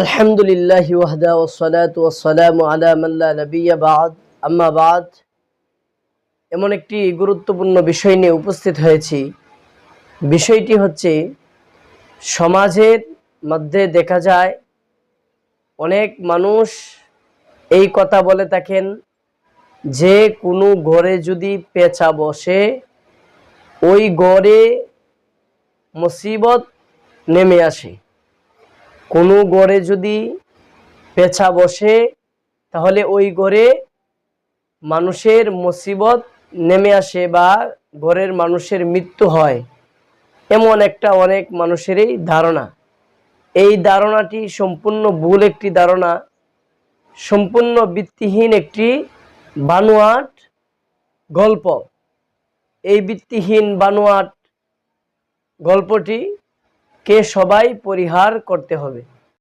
আলহামদুলিল্লাহ ওয়াহদা ওসালাত ওয়াসালাম আলা মাল্লা নবিয়া বাদ। আম্মা বাদ, এমন একটি গুরুত্বপূর্ণ বিষয় নিয়ে উপস্থিত হয়েছি। বিষয়টি হচ্ছে, সমাজের মধ্যে দেখা যায়, অনেক মানুষ এই কথা বলে থাকেন, যে কোনো ঘরে যদি পেঁচা বসে, ওই ঘরে মুসিবত নেমে আসে। কোনো গড়ে যদি পেছা বসে, তাহলে ওই গড়ে মানুষের মুসিবত নেমে আসে বা ঘরের মানুষের মৃত্যু হয়। এমন একটা অনেক মানুষেরই ধারণা। এই ধারণাটি সম্পূর্ণ ভুল একটি ধারণা। সম্পূর্ণ ভিত্তিহীন একটি বানোয়াট গল্প। এই ভিত্তিহীন বানোয়াট গল্পটি কে সবাই পরিহার করতে হবে।